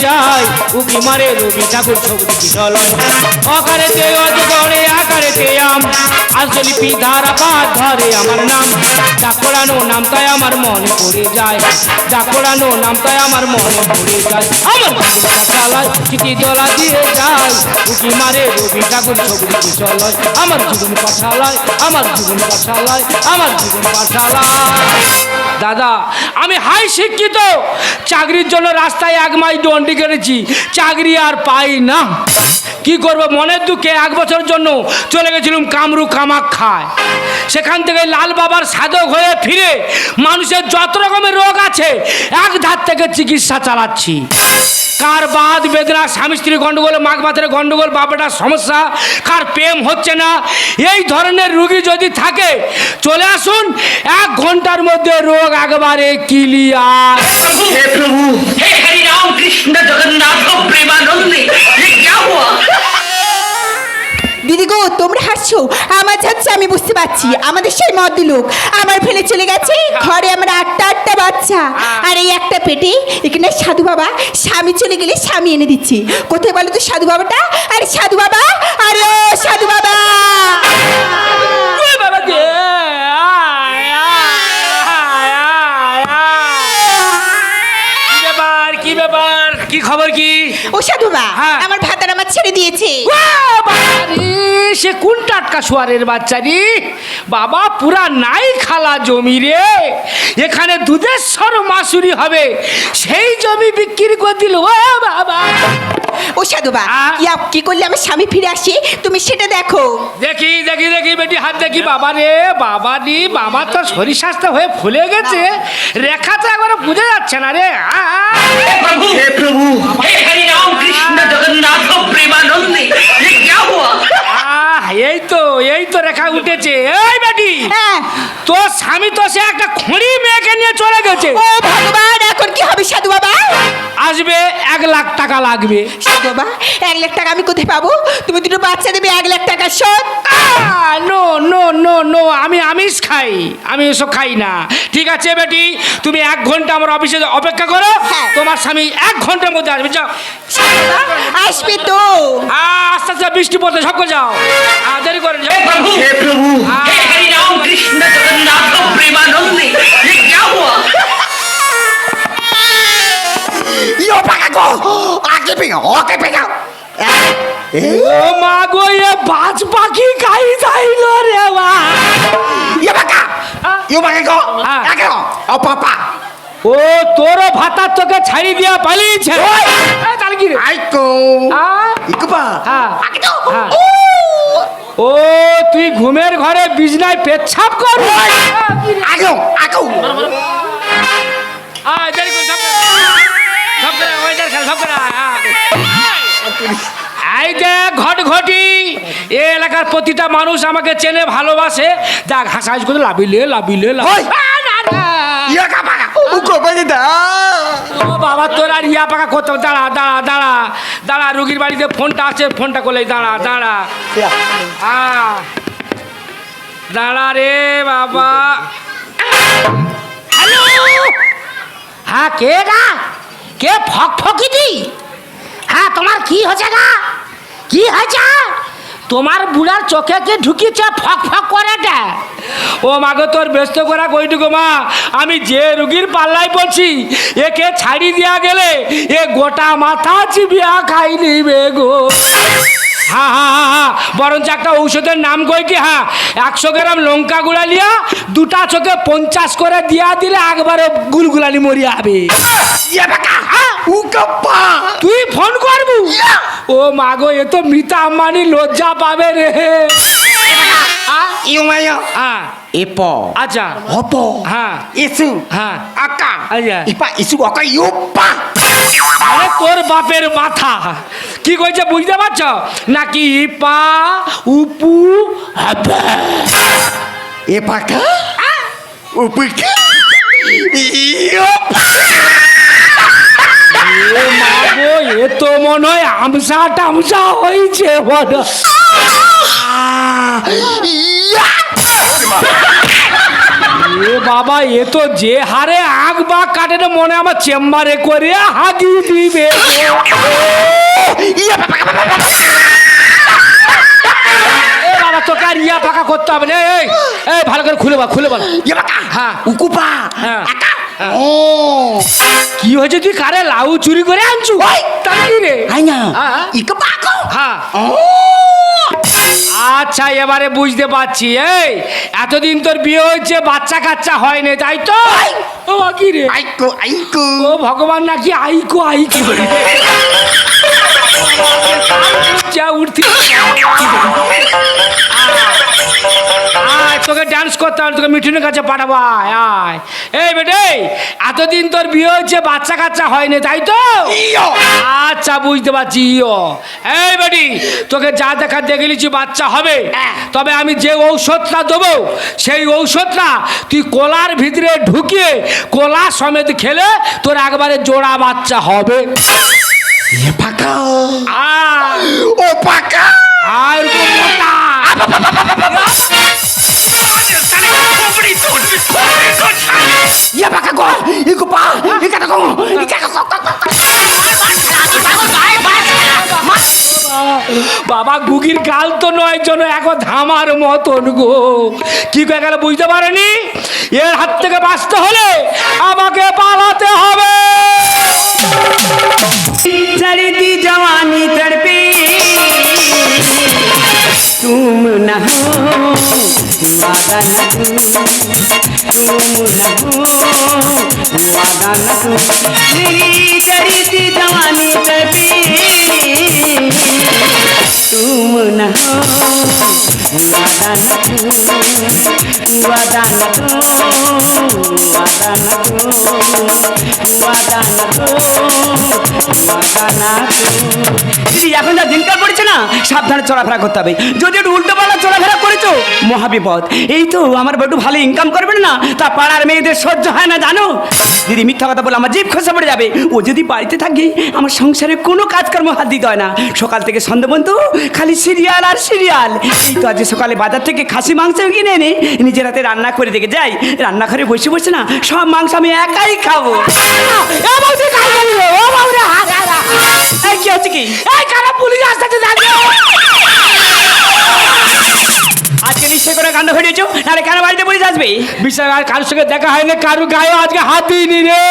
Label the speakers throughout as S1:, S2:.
S1: যায়। উকি মারে রবি ঠাকুর, ছবি কিশলয় আকারেতে আম। আসলি পিধারা পাত ধরে আমার নাম। ডাকড়ানো নামটাই আমার মনে পড়ে যায়। ডাকড়ানো নামটাই আমার মনে পড়ে যায়। আমার পাশালয় চিঠি দোলা দিয়ে যায়। উকি মারে রবি ঠাকুর, ছবি কিশলয় আমার জীবন পাশালয় আমার জীবন পাশালয় আমার জীবন পাশালয় দাদা, আমি হাই শিক্ষিত। চাকরির জন্য রাস্তায় এক মাস দণ্ডি কেটেছি। চাকরি আর পাই না। কি করব মনের দুঃখে? এক বছরের জন্য চলে গেছিলাম কামরু কামাক খায় সেখান থেকে লাল বাবার সাধক হয়ে ফিরে মানুষের যত রকমের রোগ আছে, এক ধার থেকে চিকিৎসা চালাচ্ছি। কার বাদ বেদনা, স্বামী স্ত্রী গন্ডগোল, মাঘ ভাতের গন্ডগোল বাবাটার সমস্যা, কার প্রেম হচ্ছে না, এই ধরনের রুগী যদি থাকে, চলে আসুন, এক ঘণ্টার মধ্যে রোগ একবারে কিলিয়ার
S2: হে প্রভু হে হরি রাম কৃষ্ণ জগন্নাথ প্রেমানন্দে
S3: দিদি গো তোমরা হাসছো? আমার যাচ্ছে আমি বুঝতে পারছি। আমাদের সেই মদ্দি লোক আমার ফেলে চলে গেছে হ্যাঁ। ঘরে আমার আটটা আটটা বাচ্চা। হ্যাঁ। আর এই একটা পেটে এখানে সাধু বাবা স্বামী চলে গেলে স্বামী এনে দিচ্ছি। কোথায় বলো তো সাধু বাবাটা? আরে সাধু বাবা আরে সাধু বাবা! সাধু বাবা
S1: হ্যাঁ।
S3: আমার ভাতার আমার ছেড়ে দিয়েছে।
S1: সে কোন টাটকা সোয়ারের বাচ্চা রে বাবা পুরা নাই খালা জমি রে এখানে দুধেশ্বর মাসুরি হবে সেই জমি বিক্রি করে দিল ও বাবা
S3: ও সাধু বাবা
S1: আ?
S3: ইয়া কি করলে আমার স্বামী ফিরে আসে তুমি সেটা দেখো
S1: দেখি দেখি দেখি বেটি হাত দেখি বাবা রে বাবা রে বাবা তো শরীর স্বাস্থ্য হয়ে ফুলে গেছে রেখা তো একবার বুঝে যাচ্ছে না রে আ, আ।
S2: प्रभु हे प्रभु हे हरि राम कृष्ण जगन्नाथ प्रेमानंद ये क्या हुआ
S1: আহ, এই তো এই তো রেখা উঠেছে। এই বেটি
S3: হ্যাঁ।
S1: তোর স্বামী তো সে একটা খুঁড়ি মেয়েকে নিয়ে চলে গেছে।
S3: ও ভগবান
S1: আসবে এক লাখ টাকা লাগবে।
S3: বাবা এক লাখ টাকা আমি কোথায় পাবো? তুমি দুটো বাচ্চা দেবে এক লাখ টাকা শোধ।
S1: নো নো নো নো আমি আমিষ খাই। আমি এসব খাই না। ঠিক আছে বেটি তুমি এক ঘণ্টা আমার অফিসে অপেক্ষা করো
S3: হ্যাঁ।
S1: তোমার স্বামী এক ঘণ্টার মধ্যে আসবে যাও।
S3: আসবে তো।
S1: আস্তে আস্তে বৃষ্টি পড়তে সব যাও। দেরি করে যাও।
S2: প্রভু। কৃষ্ণ জগন্নাথ প্রেমানন্দে।
S4: Yo para go. Aquí pinga, ওকে pinga.
S1: ও মা গো এ বাজ পাখি খাই যাইল রে মা।
S4: ইয়ে বাকা ইয়ে বাকা
S1: গো
S4: একে ও পাপা
S1: ও তোর ভাতা তোকে ছাড়ি দিয়া পালিয়েছে।
S4: আইকো
S1: ইকবা
S4: আকে
S1: তো ও তুই ঘুমের ঘরে বিজনায় পেচ্ছাপ কর।
S4: আগো আগো
S1: আ দেরি ওই দেখ, সব করে, আয়, আয়। এই যে ঘট ঘটি এ এলাকার প্রতিটা মানুষ আমাকে চেনে ভালোবাসে। দেখ হাসাহাস করে লাভিলে লাভিলে. ও বাবা তোর আর ইয়া পাকা করতে। দাঁড়া দাঁড়া দাঁড়া। দাঁড়া রুগীর বাড়িতে ফোনটা আছে ফোনটা করলে দাঁড়া দাঁড়া। দাঁড়া রে বাবা। হ্যালো! হ্যাঁ কে গা কে ফক ফকি দি হ্যাঁ তোমার কি হয়েছে গা? কি হয়েছে? তোমার বুড়ার চোখে কে ঢুকিয়েছে ফক ফক করেটা ও মাগো তোর ব্যস্ত করা কইটুকু মা, আমি যে রুগীর পাল্লাই বলছি, একে ছাড়ি দিয়া গেলে এ গোটা মাথা চিবিয়া খাই নিবে গো। হা হা হ্যাঁ বরঞ্চ একটা ঔষধের নাম কই কি হা? একশো গ্রাম লঙ্কা গুঁড়া লিয়া দুটা চোখে পঞ্চাশ করে দিয়া দিলে একবারে গুলগুলালি মরিয়া হবে. তুই ফোন করবু? ও মাগো এ তো মিতা আম্বানি লজ্জা পাবে রে।
S4: Iyo mayo.
S1: হ্যাঁ
S4: Ipo.
S1: আচ্ছা
S4: Opo.
S1: হ্যাঁ
S4: Isu.
S1: হ্যাঁ
S4: Aka.
S1: আচ্ছা।
S4: Ipa isu oka yupa.
S1: আরে তোর বাপের মাথা কি কইছে বুঝতে পারছ নাকি পা উপু হবে.
S4: Yupa.
S1: ও মাগো এ তো মনে হয় আমসা টামসা হয়েছে বড়. এ বাবা এ তো যে হারে আগ বা কাটে না মনে আমার চেম্বারে করে হাগি দিবে।
S4: বাবা
S1: তোকে আর ইয়া ফাঁকা করতে হবে না এই এই ভালো করে খুলে বল খুলে বল। হ্যাঁ।
S4: উকুপা?
S1: হ্যাঁ। হ্যাঁ।
S4: ও।
S1: কি হয়েছে তুই কারে লাউ চুরি করে আনছু! তার রে? হ্যাঁ।
S4: ও।
S1: আচ্ছা এবারে বুঝতে পারছি। এই এতদিন তোর বিয়ে হয়েছে বাচ্চা কাচ্চা হয়নি তাই তো! ও কি রে।
S4: আইকো আইকো।
S1: ও ভগবান নাকি আইকো আইকো যা উঠতে। তোকে ডান্স করতে হবে তোকে মিঠুনের কাছে পাঠাবো আয় আয়। এই বেটে এতদিন তোর বিয়ে হয়েছে বাচ্চা কাচ্চা হয়নি তাই তো? আচ্ছা বুঝতে পারছি ইয়ো এই বেটি তোকে যা দেখা দেখেছি বাচ্চা হবে। তবে আমি যে ঔষধটা দেবো সেই ঔষধটা তুই কোলার ভিতরে ঢুকিয়ে কোলা সমেত খেলে তোর একবারে জোড়া বাচ্চা হবে।
S4: পাকা। ও পাকা।
S1: আর
S4: Ya bakal gol,
S1: বাবা গুগির কাল তো নয় জন এখন ধামার মতন গো। কি করে গেল বুঝতে পারেনি? এর হাত থেকে বাঁচতে হলে আমাকে পালাতে হবে।
S5: চরিতি জওয়ানি তড়পি तुम न हो वादा न तुम तुम न हो वादा न तुम मेरी चढ़ती जवानी तड़पे तुम न हो वादा न तुम वादा न तुम वादा न तुम वादा न तुम দিদি এখন যা দিনকাল পড়েছে না সাবধানে চলাফেরা করতে হবে। যদি একটু উল্টো পাল্টা চলাফেরা করেছ, মহাবিপদ। এই তো আমার একটু ভালো ইনকাম করবেন না, তা পাড়ার মেয়েদের সহ্য হয় না, জানো? দিদি মিথ্যা কথা বলে আমার জিভ খসে পড়ে যাবে। ও যদি বাড়িতে থাকে, আমার সংসারে কোনো কাজকর্ম হাত দিতে হয় না। সকাল থেকে সন্ধ্যা পর্যন্ত খালি সিরিয়াল আর সিরিয়াল। এই তো আজ সকালে বাজার থেকে খাসি মাংস কিনে এনে নিজের হাতে রান্না করে দেখে যাই। রান্নাঘরে বসে বসে না, সব মাংস আমি একাই খাব। কি হচ্ছে কি? এই কারা পুলিশ আসতে আজকে নিশ্চয় করে কাণ্ড ঘটিয়েছো নাহলে কেন বাড়িতে পুলিশ আসবে?
S1: বিশ্বাস আর কারোর সঙ্গে দেখা হয়নি কারু গায়ে আজকে হাত দিইনি রে।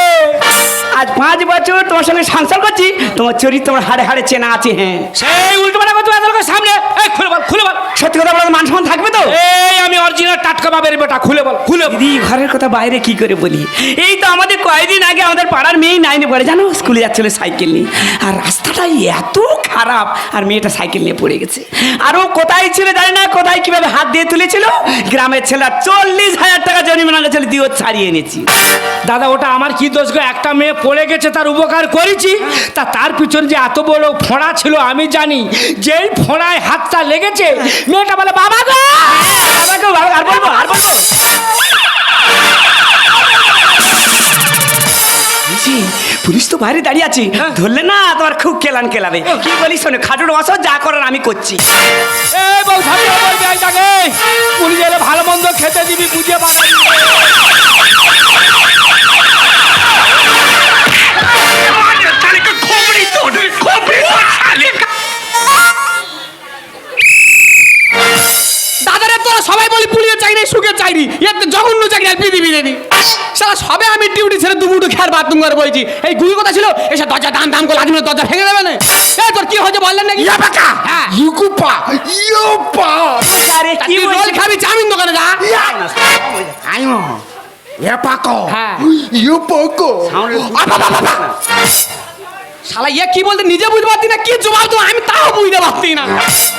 S5: আজ পাঁচ বছর তোমার সঙ্গে সংসার করছি তোমার চরিত্র তোমার হাড়ে হাড়ে চেনা আছে হ্যাঁ।
S1: সেই উল্টো পাল্টা কথা এত সামনে? এই খুলে বল খুলে বল।
S5: সত্যি কথা বলো মান সম্মান থাকবে তো?
S1: এই আমি অরিজিনাল টাটকা বাবের বেটা খুলে বল খুলে
S5: দিদি ঘরের কথা বাইরে কি করে বলি? এই তো আমাদের কয়েকদিন আগে আমাদের পাড়ার মেয়ে নাইনে পড়ে। জানো স্কুলে যাচ্ছিল সাইকেল নিয়ে। আর রাস্তাটা এত খারাপ। আর মেয়েটা সাইকেল নিয়ে পড়ে গেছে। আর ও কোথায় ছিল জানি না কোথায় কীভাবে হাত দিয়ে তুলেছিল। গ্রামের ছেলেরা চল্লিশ হাজার টাকা জরিমানা গেছিল দিয়ে ও ছাড়িয়ে এনেছি।
S1: দাদা ওটা আমার কি দোষ গো? একটা মেয়ে পড়ে গেছে তার উপকার করেছি। তা তার পিছনে যে এত বড় ফোঁড়া ছিল আমি জানি। যেই ফোঁড়ায় হাতটা লেগেছে মেয়েটা বলে বাবা গো!
S5: বাবাকে আর বলব আর বলব। পুলিশ তো বাইরে দাঁড়িয়ে আছে। ধরলে না তোমার খুব কেলান কেলাবে। কি বলিস শোনে খাটুর বসো যা করার আমি করছি।
S1: পুলিশ ভালো মন্দ খেতে দিবি বুঝে বানাবি
S6: বাথরুম করে বলেছি এই গুলি কথা ছিল? এসে দরজা দাম দাম করে লাঠি মেরে দরজা ভেঙে দেবে না? এ তোর কি হয়েছে বললেন নাকি?
S4: ইয়া পাকা
S6: হ্যাঁ।
S4: ইউকুপা! পা ইয়ো পা
S5: আরে
S6: তা
S5: কি
S6: তুই রোল? খাবি চাউমিন দোকানে যা।
S4: আইমো পাকো।
S6: হ্যাঁ।
S4: ইউ পাকো আবা বাবা
S6: শালা ইয়ে কি বলতে নিজে বুঝতে পারতি না কি জবাব তো আমি তাও বুঝতে পারতি না।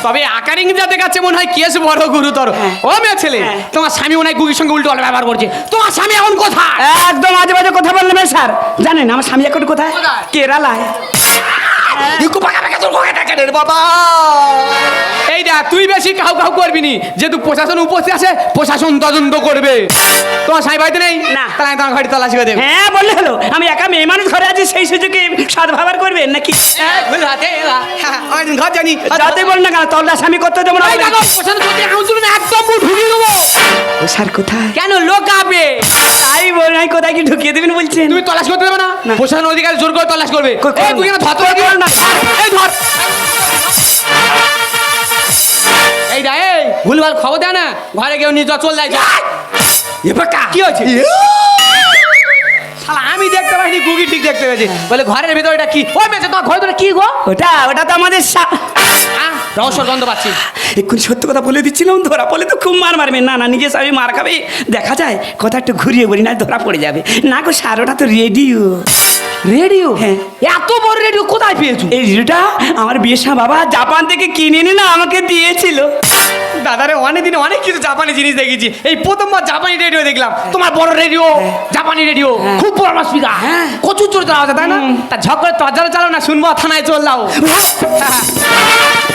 S6: তবে আকার ইংরেজাদের কাছে মনে হয় কেস বড় গুরুতর। ও মেয়ে ছেলে তোমার স্বামী মনে হয় গুগির সঙ্গে উল্টো ব্যবহার করছে। তোমার স্বামী এখন কোথায়?
S5: একদম আজে বাজে কথা বললে স্যার। জানেন আমার স্বামী এখন কোথায়? কেরালায়।
S4: ইকো পাকা পাকা তোর কোকা টাকা রে বাবা।
S6: এই দেখ তুই বেশি কাউ কাউ করবি নি। যেহেতু প্রশাসন উপস্থিত আছে প্রশাসন তদন্ত করবে। তোমার সাই বাড়িতে নেই?
S5: না।
S6: তাহলে আমি তোমার ঘাড়ি তল্লাশি করে দেবো।
S5: হ্যাঁ বললে হলো। আমি একা মেয়ে মানুষ ঘরে আছি সেই সুযোগে সাত ভাবার করবেন নাকি।
S6: হ্যাঁ, আমি ঘর জানি।
S5: যাতে বল না কেন তল্লাশ আমি করতে দেবো না
S6: একদম ঢুকিয়ে দেবো।
S5: স্যার কোথায়?
S6: কেন লোক আবে
S5: বল নাই কোথায় কি ঢুকিয়ে দেবেন বলছেন?
S6: তুমি তলাশ করতে দেবে না? প্রশাসন অধিকারী জোর করে তলাশ করবে। এই, তুই কেন ধর না। এই ধর। এই দা এই ভুলভাল খবর দেয় না। ঘরে কেউ যা, চল যাই। কি হয়েছে? শালা আমি দেখতে পাইনি গুগি ঠিক দেখতে পেয়েছি। বলে ঘরের ভিতরে এটা কি? ওই মেয়েছে তোমার ভিতরে কি গো?
S5: ওটা ওটা তো আমাদের
S6: রহস্যর গন্ধ পাচ্ছি।
S5: এক্ষুনি সত্য কথা বলে দিচ্ছিলাম ধরা পড়লে তো খুব মার মারবে। না না নিজে স্বামী মার খাবে। দেখা যায় কথা একটু ঘুরিয়ে বলি না ধরা পড়ে যাবে। না গো স্যার ওটা তো রেডিও।
S6: রেডিও?
S5: হ্যাঁ।
S6: এত বড় রেডিও কোথায় পেয়েছ?
S5: এই রেডিওটা আমার বিয়েসা বাবা জাপান থেকে কিনে এনে না আমাকে দিয়েছিল।
S6: দাদারে অনেক দিনে অনেক কিছু জাপানি জিনিস দেখেছি। এই প্রথমবার জাপানি রেডিও দেখলাম। তোমার বড় রেডিও জাপানি রেডিও। খুব বড় স্পিকার।
S5: হ্যাঁ।
S6: কচুর চোর আওয়াজ তাই না? তা ঝক করে তরজারে চালাও না শুনব থানায় চল যাও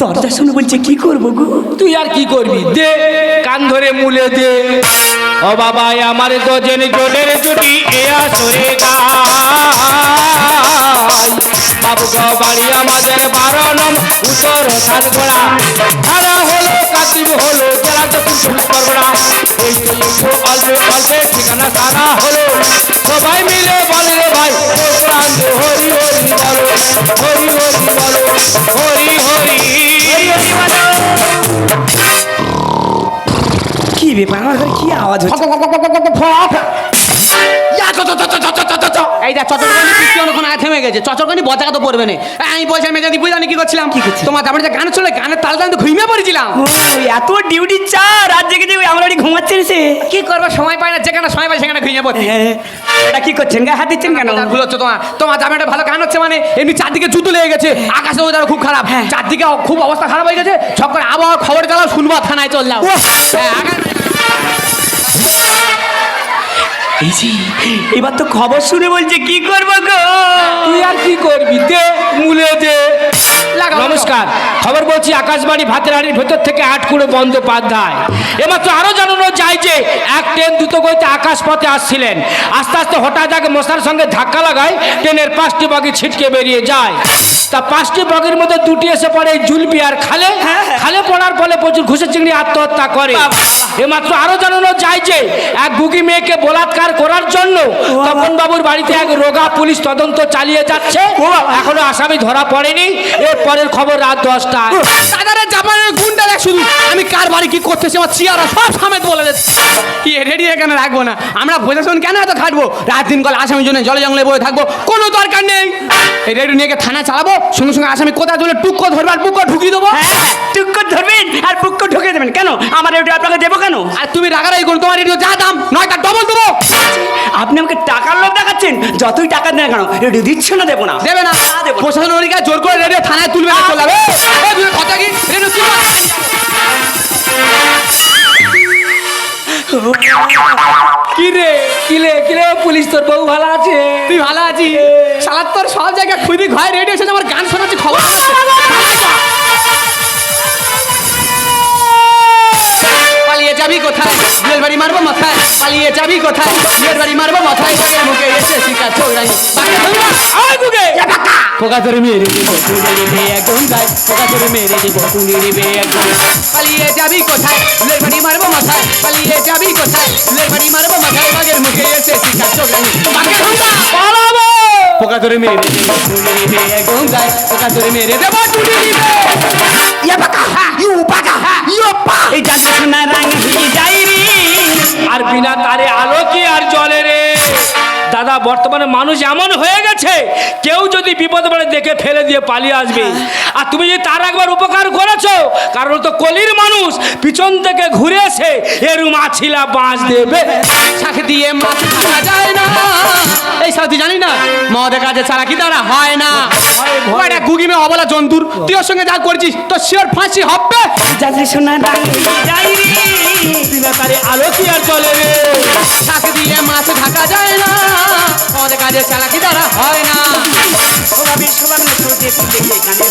S5: দরজা শুনে বলছে, কি করব গো?
S1: তুই আর কি করবি? দে, কান ধরে মুলে দে। ও বাবা আমার গজেন জোরের জুটি, এ আসরে বাবু বাড়ি আমাদের বারো নম উত্তর সাত ঘোড়া হলো কাতিব, হলো দক্ষিণ চব্বিশ পরগনা এই তো অল্পে অল্পে ঠিকানা তারা হলো। সবাই মিলে বলে রে ভাই হরি হরি বলো হরি হরি বলো হরি হরি।
S5: কি ব্যাপার? আমার কি আওয়াজ হচ্ছে?
S6: এই দেখ চটরকানি বৃষ্টি অনেকক্ষণ আগে থেমে গেছে। বজাকা তো পড়বে না। আমি বলছিলাম মেজাদি বুঝলাম কি করছিলাম?
S5: কি?
S6: তোমার তারপরে যে গান চলে গানের তাল গান তো ঘুমিয়ে পড়েছিলাম।
S5: এত ডিউটি চা রাত জেগে জেগে আমার সে।
S6: কি করব? সময় পায় না যেখানে সময় পাই সেখানে ঘুমিয়ে পড়ছি।
S5: হ্যাঁ এটা কি করছেন? গায়ে হাত দিচ্ছেন কেন?
S6: গান ভুল হচ্ছে তোমার। তোমার একটা ভালো গান হচ্ছে মানে এমনি চারদিকে জুতো লেগে গেছে আকাশে ওদের খুব খারাপ।
S5: হ্যাঁ।
S6: চারদিকে খুব অবস্থা খারাপ হয়ে গেছে সব করে আবহাওয়া খবর চালাও শুনব থানায় চললাম। হ্যাঁ,
S5: এবার তো খবর শুনে বলছে, কি করব গো?
S1: তুই আর কি করবি? দে, মুলে দে। নমস্কার। খবর বলছি আকাশবাণী ভাতেরহাড়ির ভেতর থেকে আটকুড়ে বন্দ্যোপাধ্যায় এমাত্র আরও জানানো যায় যে এক ট্রেন দ্রুত গতিতে আকাশ পথে আসছিলেন। আস্তে আস্তে হঠাৎ আগে মশার সঙ্গে ধাক্কা লাগায় ট্রেনের পাঁচটি বগি ছিটকে বেরিয়ে যায়। তা পাঁচটি বগির মধ্যে দুটি এসে পড়ে জুলপি আর খালে। খালে পড়ার ফলে প্রচুর ঘুষে চিংড়ি আত্মহত্যা করে। এমাত্র আরও জানানো যায় যে এক বুকি মেয়েকে বলাৎকার করার জন্য তপন বাবুর বাড়িতে এক রোগা পুলিশ তদন্ত চালিয়ে যাচ্ছে। এখনও আসামি ধরা পড়েনি। এর পরের খবর রাত দশটা
S6: দাদারে জাপানের গুন্ডা দেখ শুধু। আমি কার বাড়ি কি করতেছি আমার চিয়ারা সব সামেত বলে দিচ্ছে। কি রেডি এখানে রাখব না? আমরা প্রশাসন কেন এত খাটবো রাত দিন কল আসামির জন্য জলে জঙ্গলে বয়ে থাকব। কোনো দরকার নেই। এই রেডি নিয়ে গিয়ে থানা চালাবো। সঙ্গে সঙ্গে আসামি কোথায় তুলে টুকো ধরবে আর টুকো ঢুকিয়ে দেবো।
S5: হ্যাঁ টুক্কর ঢুকে দেবেন কেন? আমার এটা আপনাকে দেবো কেন?
S6: আর তুমি রাগারাগি করো তোমার রেডিও যা দাম নয় তার ডবল দেবো।
S5: আপনি আমাকে টাকার লোভ দেখাচ্ছেন? যতই টাকা দেন কেন রেডিও দিচ্ছে না দেবো না?
S6: দেবে না। প্রশাসন অধিকার জোর করে রেডিও থানায় তুলবে না চলে যাবে। তুমি কথা কি? রেডিও কি বলে?
S1: কি রে কি রে কি রে পুলিশ তোর বউ ভালো আছে?
S6: তুই ভালো আছিস? সালাদ তোর সব জায়গায় খুবই ঘরে রেডিও এসেছে আমার গান শোনাচ্ছি খবর পালিয়ে যাবি কোথায় বিয়ের বাড়ি মারবো মাথায় পালিয়ে যাবি কোথায় বিয়ের বাড়ি মারবো মাথায় বাগের মুখে এসে শিকা চৌড়ানি বাগের ধরবা আয় বুকে পোকা ধরে মেরে দেবো তুলে নেবে একদম গায় পোকা ধরে মেরে দেবো তুলে নেবে একদম পালিয়ে যাবি কোথায় বিয়ের বাড়ি মারবো মাথায় পালিয়ে যাবি কোথায় বিয়ের বাড়ি মারবো মাথায় বাগের মুখে এসে শিকা চৌড়ানি বাগের ধরবা পালাবো পোকা ধরে মেরে দেবো তুলে নেবে একদম গায় পোকা ধরে মেরে দেবো তুলে নেবে
S5: ইয়া বাকা ইউ বাকা হয়ে যাই রে
S1: আর বিনা তারে আলো কি আর জলে রে। দাদা বর্তমানে মানুষ এমন হয়ে গেছে কেউ যদি বিপদ বলে দেখে ফেলে দিয়ে পালিয়ে আসবে। আর তুমি যদি তার একবার উপকার করেছ কারণ তো কলির মানুষ পিছন থেকে ঘুরে এসে এরু মাছিলা বাঁশ দেবে।
S6: শাক দিয়ে মাছ খাওয়া যায় না। এই সাথে জানি না মদের কাছে ছাড়া কি তারা হয় না। ওটা গুগিমে অবলা জন্তুর তুই ওর সঙ্গে যা করছিস তো শিওর ফাঁসি হবে।
S5: জানতে শোনা যাই
S1: তারে আলো কি আর জলে রে?
S6: শাক দিয়ে মাছ ঢাকা যায় না মদের কাছে ছাড়া কি তারা হয় না।
S5: না ছোটে দেখে গানের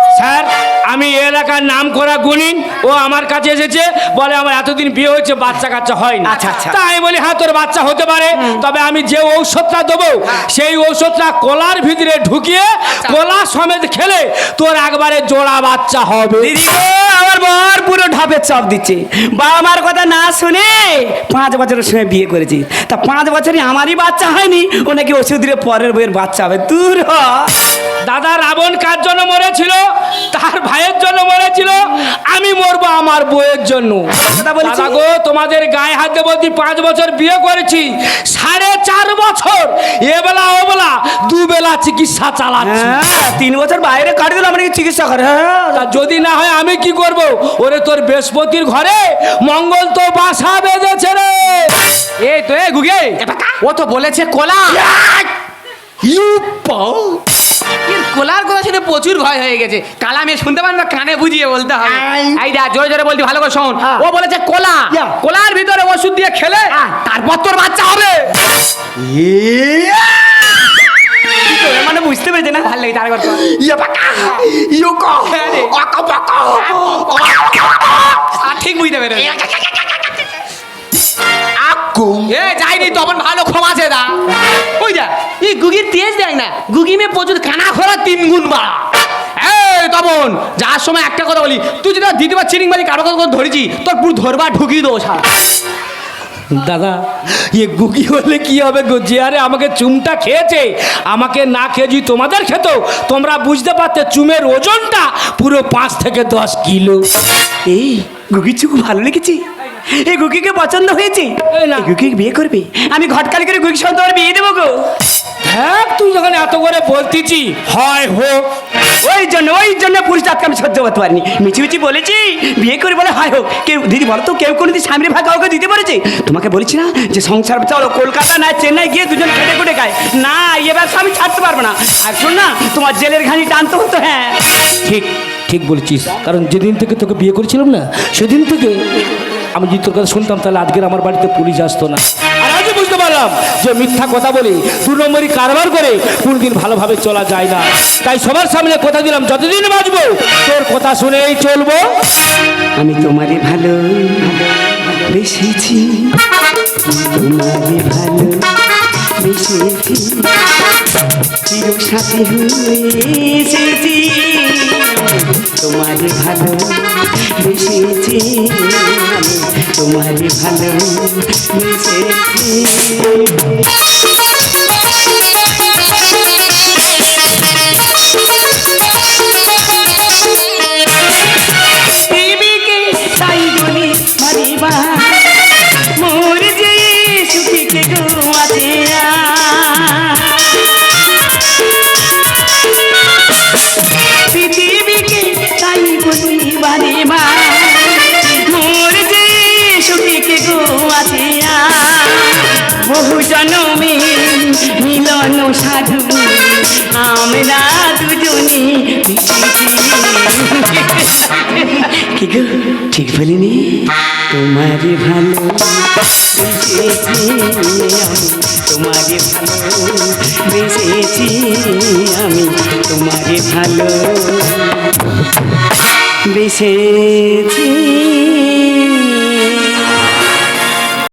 S1: স্যার আমি এলাকার নাম করা গুণিন ও আমার কাছে এসেছে বলে আমার এতদিন বিয়ে হয়েছে বাচ্চা কাচ্চা হয়নি।
S5: আচ্ছা, আচ্ছা।
S1: তাই আমি বলি হ্যাঁ তোর বাচ্চা হতে পারে তবে আমি যে ঔষধটা দেবো সেই ঔষধটা কলার ভিতরে ঢুকিয়ে কলা সমেত খেলে তোর একবারে জোড়া বাচ্চা হবে।
S5: দিদি আমার বর পুরো ঢাপের চাপ দিচ্ছে। বাবা মার কথা না শুনে পাঁচ বছরের সময় বিয়ে করেছি। তা পাঁচ বছরে আমারই বাচ্চা হয়নি ও নাকি ওষুধ দিলে পরের বইয়ের বাচ্চা হবে। দূর হ।
S1: দাদা রাবণ কার জন্য মরেছিল? তার ভাইয়ের জন্য মরেছিল? আমি মরবো আমার বউয়ের জন্য। দাদা গো তোমাদের গায়ে হাত বলছি পাঁচ বছর বিয়ে করেছি সাড়ে চার বছর। এবেলা ওবেলা দুবেলা চিকিৎসা চালাচ্ছি।
S5: হ্যাঁ তিন বছর বাইরে কাটি দিলাম আমরা কি চিকিৎসা করে? হ্যাঁ
S1: তা যদি না হয় আমি কি করব? ওরে তোর বৃহস্পতির ঘরে মঙ্গল তো বাসা বেঁধেছে রে।
S6: এই তো এ গুগে ও তো বলেছে কোলা।
S4: ইউ পাও
S6: কোলার কথা শুনে প্রচুর ভয় হয়ে গেছে। কালা মেয়ে শুনতে পারেন না? কানে বুঝিয়ে বলতে হবে।
S4: আই।
S6: এই দা জোরে জোরে বলতি ভালো করে শোন।
S5: হ্যাঁ।
S6: ও বলেছে কোলা। কোলার ভিতরে ওষুধ দিয়ে খেলে তারপর তোর বাচ্চা হবে।
S5: মানে বুঝতে পেরেছে না?
S6: ভালো লাগে তার কথা
S4: ইয়ে কো। অকা
S6: আর ঠিক বুঝতে এ যাইনি তখন ভালো ক্ষমা আছে দা। ওই বাড়া। এই তপন, যার সময় একটা কথা বলি, তুই কারও ধরেছি তোর পুরো দেবো সারা
S1: দাদা ইয়ে গুগি হলে কি হবে গো? যে আরে আমাকে চুমটা খেয়েছে, আমাকে না খেয়ে যদি তোমাদের খেত, তোমরা বুঝতে পারতে চুমের ওজনটা পুরো পাঁচ থেকে দশ কিলো।
S5: এই, গুগি চুকু ভালো লেগেছে? এই গুকিকে পছন্দ হয়েছে?
S1: এই না।
S5: গুগিকে বিয়ে করবে? আমি ঘটকালি করে গুগির সঙ্গে তোমার বিয়ে দেবো গো।
S1: হ্যাঁ তুই যখন এত করে বলতিছি হয় হোক।
S5: ওই জন্য ওই জন্য পুরুষ জাতকে আমি সহ্য করতে পারিনি। মিছি মিছি বলেছি বিয়ে করে বলে হয় হোক। কেউ দিদি বলো তো কেউ কোনোদিন স্বামীর ভাগ কাউকে দিতে পারেছে? তোমাকে বলেছি না যে সংসার চলো কলকাতা না চেন্নাই গিয়ে দুজন খেটে খুটে খায়। না এ ব্যবসা আমি ছাড়তে পারব না। আর শোন না তোমার জেলের ঘানি টানতে হতো হ্যাঁ।
S1: ঠিক ঠিক বলেছিস। কারণ যেদিন থেকে তোকে বিয়ে করেছিলাম না সেদিন থেকে আমি যদি তোর কথা শুনতাম, তাহলে আজকের আমার বাড়িতে পুলিশ আসতো না। আর আজও বুঝতে পারলাম যে মিথ্যা কথা বলে দু নম্বরই কারবার করে কোনদিন ভালোভাবে চলা যায় না। তাই সবার সামনে কথা দিলাম, যতদিন বাঁচবো, তোর কথা শুনেই চলবো।
S5: আমি তোমারই ভালো বেশিছি তোমারই ভালো হয়ে তোমার ভালো বেশিছি তোমার ভালো বেশিছি সাধু আমরা ঠিক বলিনি? তোমারই ভালো তোমারই ভালো বেসেছি আমি তোমারই ভালো বেসেছি